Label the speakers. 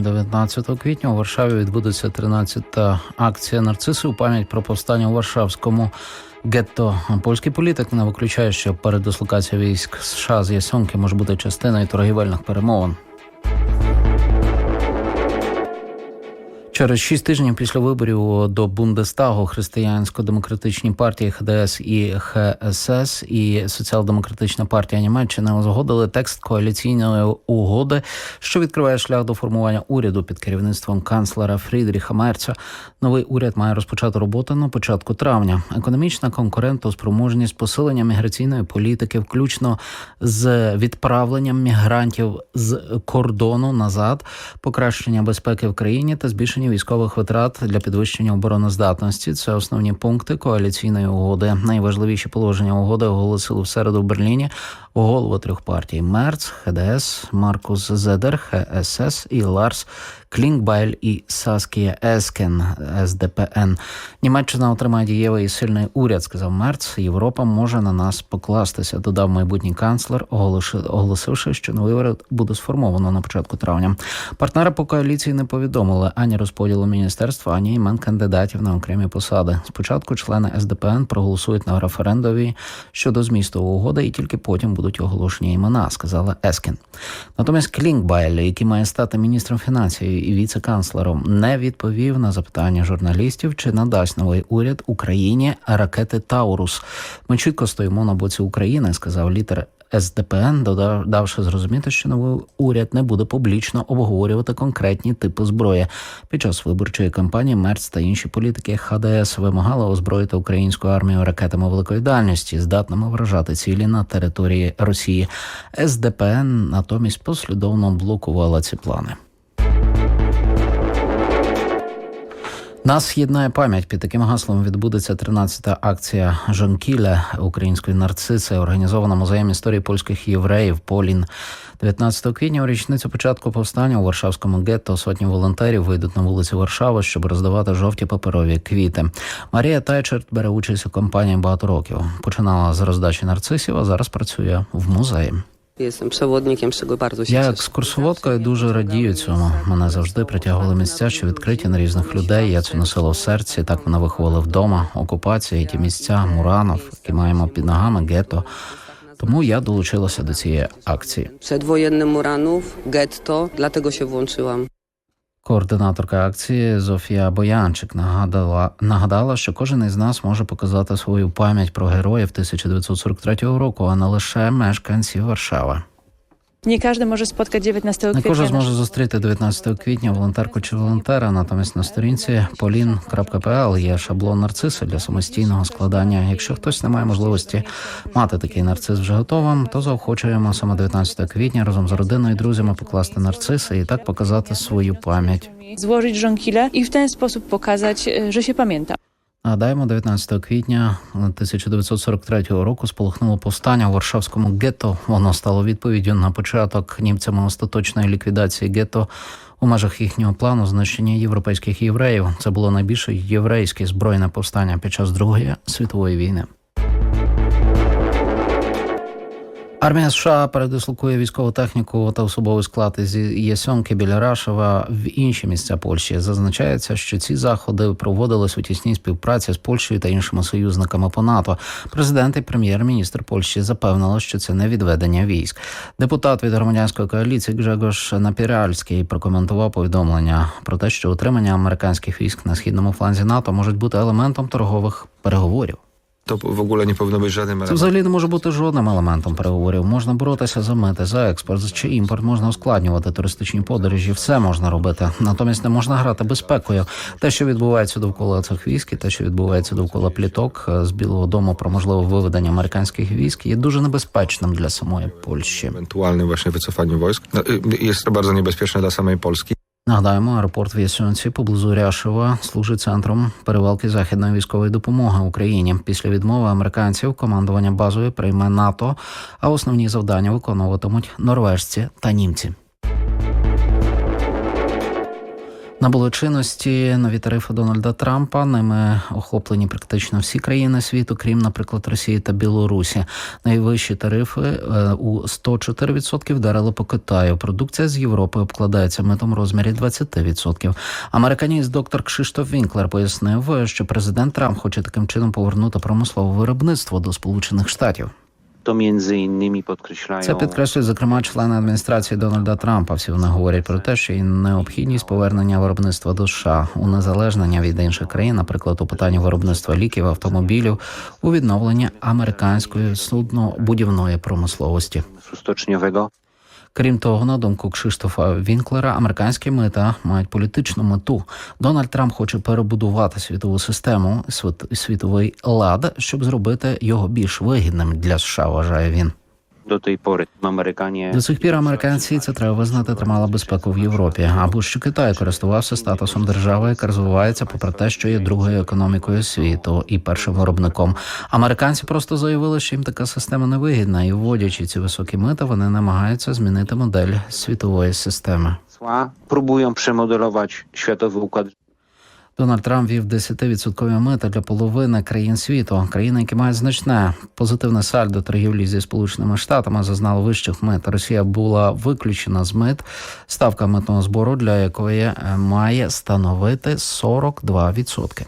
Speaker 1: 19 квітня у Варшаві відбудеться 13-та акція нарциси у пам'ять про повстання у Варшавському гетто. Польський політик не виключає, що передислокація військ США з Ясонки може бути частиною торгівельних перемовин. Через шість тижнів після виборів до Бундестагу християнсько-демократичні партії ХДС і ХСС і Соціал-демократична партія Німеччини узгодили текст коаліційної угоди, що відкриває шлях до формування уряду під керівництвом канцлера Фрідріха Мерца. Новий уряд має розпочати роботу на початку травня. Економічна конкурентоспроможність, посилення міграційної політики, включно з відправленням мігрантів з кордону назад, покращення безпеки в країні та збільшення військових витрат для підвищення обороноздатності. Це основні пункти коаліційної угоди. Найважливіші положення угоди оголосили в середу в Берліні голови трьох партій: Мерц, ХДС, Маркус Зедер, ХСС і Ларс Клінгбайль і Саскія Ескен СДПН. Німеччина отримає дієвий і сильний уряд, сказав Мерц. Європа може на нас покластися. Додав майбутній канцлер, оголосивши, що новий уряд буде сформовано на початку травня. Партнери по коаліції не повідомили ані розподілу міністерства, ані імен кандидатів на окремі посади. Спочатку члени СДПН проголосують на референдумі щодо змісту угоди, і тільки потім будуть оголошені імена, сказала Ескін. Натомість Клінкбайл, який має стати міністром фінансів і віце-канцлером, не відповів на запитання журналістів, чи надасть новий уряд Україні ракети Таурус. Ми чітко стоїмо на боці України, сказав лідер СДПН, додав, давши зрозуміти, що новий уряд не буде публічно обговорювати конкретні типи зброї. Під час виборчої кампанії Мерц та інші політики ХДС вимагали озброїти українську армію ракетами великої дальності, здатними вражати цілі на території Росії. СДПН натомість послідовно блокувала ці плани. Нас єднає пам'ять. Під таким гаслом відбудеться 13-та акція Жонкіля української нарциси, організована музеєм історії польських євреїв Полін. 19 квітня у річницю початку повстання у Варшавському гетто сотні волонтерів вийдуть на вулиці Варшави, щоб роздавати жовті паперові квіти. Марія Тайчерт бере участь у кампанії багато років. Починала з роздачі нарцисів, а зараз працює в музеї.
Speaker 2: Jestem przewodnikiem, z czego bardzo się
Speaker 1: Я екскурсоводка і дуже радію цьому. Мене завжди притягували місця, що відкриті на різних людей. Я це носила в серці. Так мене виховали вдома. Окупація, і ті місця, Муранов, які маємо під ногами, гетто. Тому я долучилася до цієї акції.
Speaker 2: Предвоєнний Муранов, гетто, для того, що włączyłam.
Speaker 1: Координаторка акції Зофія Боянчик нагадала, нагадала, що кожен із нас може показати свою пам'ять про героїв 1943 року, а не лише мешканців Варшави.
Speaker 3: Nie każdy może spotkać 19
Speaker 1: Не
Speaker 3: kwietnia.
Speaker 1: кожен зможе зустріти 19 квітня волонтерку чи волонтера. Натомість на сторінці polin.pl є шаблон нарциси для самостійного складання. Якщо хтось не має можливості мати такий нарцис вже готовим, то заохочуємо саме 19 квітня разом з родиною і друзями покласти нарциси і так показати свою пам'ять.
Speaker 3: Złożyć żonkile i w ten sposób pokazać, e, że się pamięta.
Speaker 1: Нагадаємо, 19 квітня 1943 року сполохнуло повстання у Варшавському гетто. Воно стало відповіддю на початок німцями остаточної ліквідації гетто у межах їхнього плану знищення європейських євреїв. Це було найбільше єврейське збройне повстання під час Другої світової війни. Армія США передислокує військову техніку та особовий склад із Ясьонки біля Рашева в інші місця Польщі. Зазначається, що ці заходи проводились у тісній співпраці з Польщею та іншими союзниками по НАТО. Президент і прем'єр-міністр Польщі запевнили, що це не відведення військ. Депутат від громадянської коаліції Гжегош Напіральський прокоментував повідомлення про те, що утримання американських військ на східному фланзі НАТО можуть бути елементом торгових переговорів.
Speaker 4: To w ogóle nie powinno być żadnym
Speaker 1: Це взагалі не може бути жодним елементом переговорів. Можна боротися за мити, за експорт чи імпорт, можна ускладнювати туристичні подорожі. Все можна робити. Натомість не можна грати безпекою. Те, що відбувається довкола цих військ, і те, що відбувається довкола пліток е, з Білого Дому про можливе виведення американських військ, є дуже небезпечним для самої Польщі.
Speaker 4: wojsk. No, y, jest to bardzo niebezpieczne dla samej Polski.
Speaker 1: Нагадаємо, аеропорт в Ясюнці поблизу Ряшева служить центром перевалки західної військової допомоги Україні. Після відмови американців командування базою прийме НАТО, а основні завдання виконуватимуть норвежці та німці. Набули чинності нові тарифи Дональда Трампа. Ними охоплені практично всі країни світу, крім, наприклад, Росії та Білорусі. Найвищі тарифи е, у 104% вдарили по Китаю. Продукція з Європи обкладається митом в розмірі 20%. Американіст доктор Кшиштоф Вінклер пояснив, що президент Трамп хоче таким чином повернути промислове виробництво до Сполучених Штатів.
Speaker 5: To między innymi podkreślają
Speaker 1: Це підкреслює, зокрема, члени адміністрації Дональда Трампа. Всі вони говорять про те, що є необхідність повернення виробництва до США, унезалежнення від інших країн, наприклад, у питанні виробництва ліків, автомобілів, у відновлення американської суднобудівної промисловості.
Speaker 5: stoczniowego.
Speaker 1: Крім того, на думку Кшиштофа Вінклера, американські мита мають політичну мету. Дональд Трамп хоче перебудувати світову систему, світ- світовий лад, щоб зробити його більш вигідним для США. Вважає він.
Speaker 5: Do tej pory Amerykanie
Speaker 1: До цих пір американці це треба визнати тримала безпеку в Європі. Або що Китай користувався статусом держави, яка розвивається, попри те, що є другою економікою світу і першим виробником. Американці просто заявили, що їм така система не вигідна, і вводячи ці високі мита, вони намагаються змінити модель світової системи.
Speaker 5: próbują przemodelować światowy układ
Speaker 1: Дональд Трамп вів 10-відсоткові мити для половини країн світу. Країни, які мають значне позитивне сальдо торгівлі зі сполученими штатами, зазнали вищих мит. Росія була виключена з мит. Ставка митного збору, для якої е, має становити 42%.